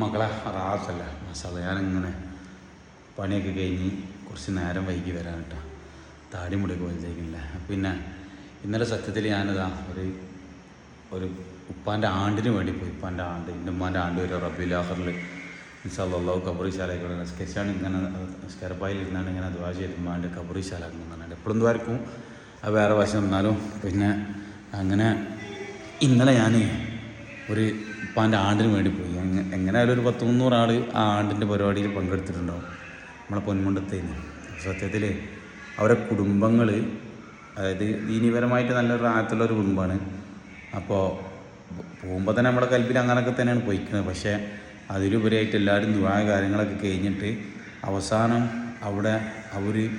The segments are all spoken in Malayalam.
മകളെ അതാകത്തല്ല മസാല ഞാനിങ്ങനെ പണിയൊക്കെ കഴിഞ്ഞ് കുറച്ച് നേരം വൈകി വരാൻ കേട്ടോ. താടി മുടിയൊക്കെ വലുതായിരിക്കില്ല പിന്നെ ഇന്നലെ സത്യത്തിൽ ഞാനിതാ ഒരു ഒരു ഉപ്പാന്റെ ആണ്ടിന് വേണ്ടി പോയി. ഉപ്പാന്റെ ആണ്ട് എന്റെ ഉമ്മാന്റെ ആണ്ട് വരും റബിലാഹറിൽ ഇൻഷാല്ലാഹു കബറി ശാലയൊക്കെ സ്കെച്ചാണ് ഇങ്ങനെ ഇരുന്നാണ് ഇങ്ങനെ ദ്വാ ചെയ്ത് ഉമ്മാന്റെ കബറി ശാല എപ്പോഴും ദ്വാരക്കും അത് വേറെ വശം. എന്നാലും പിന്നെ അങ്ങനെ ഇന്നലെ ഞാൻ ഒരു ഉപ്പാന്റെ ആണ്ടിന് വേണ്ടി പോയി. എങ്ങനെയായാലും ഒരു പത്ത് മുന്നൂറ് ആൾ ആ ആണ്ടിന്റെ പരിപാടിയിൽ പങ്കെടുത്തിട്ടുണ്ടാവും. നമ്മളെ പൊന്മുണ്ടത്തേന്. സത്യത്തിൽ അവരെ കുടുംബങ്ങൾ അതായത് ദീനീപരമായിട്ട് നല്ലൊരു ആഴത്തുള്ള ഒരു കുടുംബമാണ്. അപ്പോൾ പോകുമ്പോൾ തന്നെ നമ്മുടെ കൽപ്പിൽ അങ്ങനെയൊക്കെ തന്നെയാണ് പോയിക്കുന്നത്. പക്ഷേ അതിലുപരിയായിട്ട് എല്ലാവരും ദുരായ കാര്യങ്ങളൊക്കെ കഴിഞ്ഞിട്ട് അവസാനം അവിടെ അവർ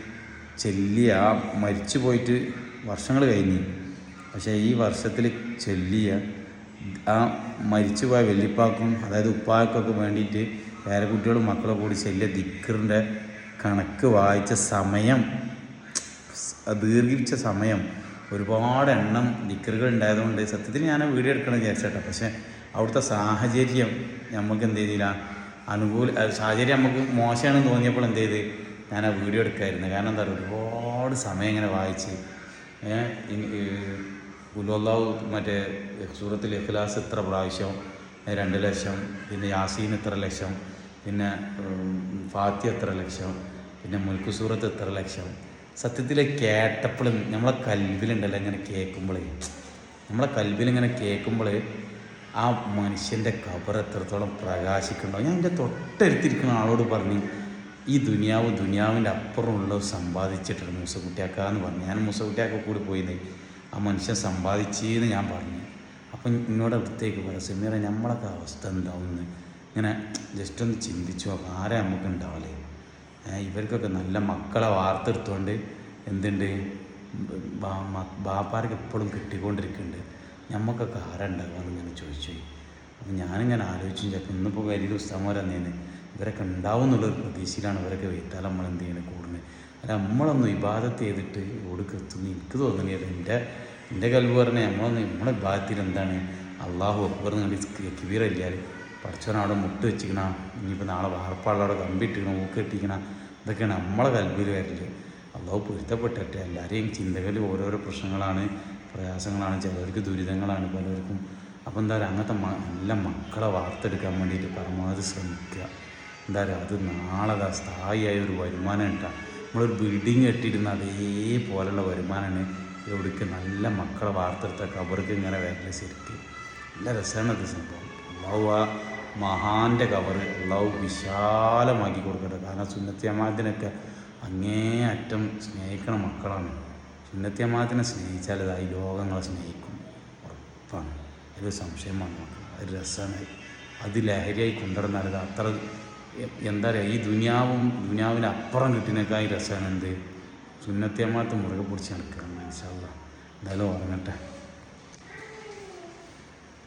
ചെല്ലിയ മരിച്ചു പോയിട്ട് വർഷങ്ങൾ കഴിഞ്ഞ്. പക്ഷേ ഈ വർഷത്തിൽ ചെല്ലിയ ആ മരിച്ചുപോയ വെല്ലിപ്പാക്കും അതായത് ഉപ്പാക്കൊക്കെ വേണ്ടിയിട്ട് വേറെ കുട്ടികളും മക്കളെ കൂടി ചെല്ലിയ ദിക്കറിന്റെ കണക്ക് വായിച്ച സമയം ദീർഘിപ്പിച്ച സമയം ഒരുപാട് എണ്ണം ദിക്കറുകൾ ഉണ്ടായതുകൊണ്ട് സത്യത്തിൽ ഞാൻ വീഡിയോ എടുക്കണം വിചാരിച്ചേട്ടാ പക്ഷേ അവിടുത്തെ സാഹചര്യം നമുക്ക് എന്ത് ചെയ്തില്ല? അനുകൂല സാഹചര്യം നമുക്ക് മോശമാണെന്ന് തോന്നിയപ്പോൾ എന്ത് ചെയ്ത്? ഞാൻ ആ വീഡിയോ എടുക്കായിരുന്നു. കാരണം എന്താ പറയുക ഒരുപാട് സമയം ഇങ്ങനെ വായിച്ച് ഉല്ലാവ് മറ്റേ സൂറത്തിൽ ഇഖ്ലാസ് ഇത്ര പ്രാവശ്യം രണ്ട് ലക്ഷം പിന്നെ യാസീൻ ഇത്ര ലക്ഷം പിന്നെ ഫാത്തി എത്ര ലക്ഷം പിന്നെ മുൽക്കു സൂറത്ത് എത്ര ലക്ഷം. സത്യത്തിൽ കേട്ടപ്പോഴും നമ്മളെ കൽവിലുണ്ടല്ലോ ഇങ്ങനെ കേൾക്കുമ്പോഴേ നമ്മളെ കൽവിലിങ്ങനെ കേൾക്കുമ്പോൾ ആ മനുഷ്യന്റെ കബർ എത്രത്തോളം പ്രകാശിക്കുന്നുണ്ടോ. ഞാൻ എന്റെ തൊട്ടടുത്തിരിക്കുന്ന ആളോട് പറഞ്ഞു ഈ ദുനിയാവ് ദുനിയാവിന്റെ അപ്പുറമുള്ള സമ്പാദിച്ചിട്ടുണ്ട് മൂസക്കുട്ടിയാക്ക എന്ന് പറഞ്ഞു. ഞാൻ മൂസക്കുട്ടിയാക്ക കൂടി പോയിന്നേ ആ മനുഷ്യൻ സമ്പാദിച്ചെന്ന് ഞാൻ പറഞ്ഞു. അപ്പം എന്നോട് അടുത്തേക്ക് പറയാം സെമീറ നമ്മളൊക്കെ അവസ്ഥ എന്താവുമെന്ന് ഇങ്ങനെ ജസ്റ്റ് ഒന്ന് ചിന്തിച്ചു നോക്കാം ആരെ നമുക്ക് ഉണ്ടാവില്ലേ ഇവർക്കൊക്കെ നല്ല മക്കളെ വാർത്തെടുത്തുകൊണ്ട് എന്തുണ്ട്? ബാപ്പാർക്ക് എപ്പോഴും കിട്ടിക്കൊണ്ടിരിക്കുന്നുണ്ട് നമുക്കൊക്കെ ആരാ ഉണ്ടാകുമെന്ന് ഇങ്ങനെ ചോദിച്ചു അപ്പം ഞാനിങ്ങനെ ആലോചിച്ചു ചിലപ്പോൾ ഇന്നിപ്പോൾ വലിയ തന്നെയാണ് ഇവരൊക്കെ ഉണ്ടാവും എന്നുള്ളൊരു പ്രതീക്ഷയിലാണ് ഇവരൊക്കെ വെയ്ത്താൽ നമ്മൾ എന്ത് ചെയ്യുന്നത് കൂടുന്നത് നമ്മളൊന്നും ഇബാദത്ത് ചെയ്തിട്ട് എവിടേക്ക് എത്തുന്നു. എനിക്ക് തോന്നുന്നത് എന്റെ എന്റെ കൽവ് പറഞ്ഞാൽ നമ്മളൊന്നും നമ്മളെ വിഭാഗത്തിൽ എന്താണ്? അള്ളാഹു അക്ബർ കണ്ടി കിബീറില്ലാൽ പഠിച്ചവൻ അവിടെ മുട്ട് വെച്ചിക്കണം ഇനിയിപ്പോൾ നാളെ വാർപ്പാളവിടെ കമ്പിട്ടിക്കണം ഊക്കെട്ടിക്കണം ഇതൊക്കെയാണ് നമ്മളെ കൽവിൽ വരൽ. അള്ളാഹു പൊരുത്തപ്പെട്ടിട്ട്. എല്ലാവരെയും ചിന്തകളിൽ ഓരോരോ പ്രശ്നങ്ങളാണ് പ്രയാസങ്ങളാണ് ചിലർക്ക് ദുരിതങ്ങളാണ് പലർക്കും. അപ്പോൾ എന്താ പറയുക അങ്ങനത്തെ നല്ല മക്കളെ വാർത്തെടുക്കാൻ വേണ്ടിയിട്ട് പരമാവധി ശ്രമിക്കുക. എന്താ പറയുക അത് നാളെ സ്ഥായിയായ ഒരു വരുമാനം ഉണ്ടാകും നമ്മളൊരു ബിൽഡിങ് കെട്ടിയിരുന്ന അതേപോലെയുള്ള വരുമാനമാണ് എവിടേക്ക് നല്ല മക്കളെ വാർത്തെടുത്ത കവർക്ക് ഇങ്ങനെ വരൽ ശരിക്ക്. നല്ല രസമാണ് അത് സംഭവം. അള്ളാഹു ആ മഹാന്റെ കവർ അള്ളാഹു വിശാലമാക്കി കൊടുക്കട്ടെ. കാരണം സുന്നത്യമാതിനൊക്കെ അങ്ങേ അറ്റം സ്നേഹിക്കണ മക്കളാണ്. സുന്നത്യമാതിനെ സ്നേഹിച്ചാൽ അത് ഈ ലോകങ്ങളെ സ്നേഹിക്കും. ഉറപ്പാണ്. ഇത് സംശയം വന്നു അത് രസമാണ്. അത് ലഹരിയായി കൊണ്ടുവന്നാൽ അത് അത്ര എന്താ പറയുക ഈ ദുനിയാവും ദുനിയാവിന്റെ അപ്പുറം കിട്ടുന്നേക്കായി രസമാണ് എന്ത്? സുന്നത്യമാത്ത് മുറുകെ പിടിച്ച് നടക്കുക മനസ്സിലാവുക എന്തായാലും ഉറങ്ങട്ടെ.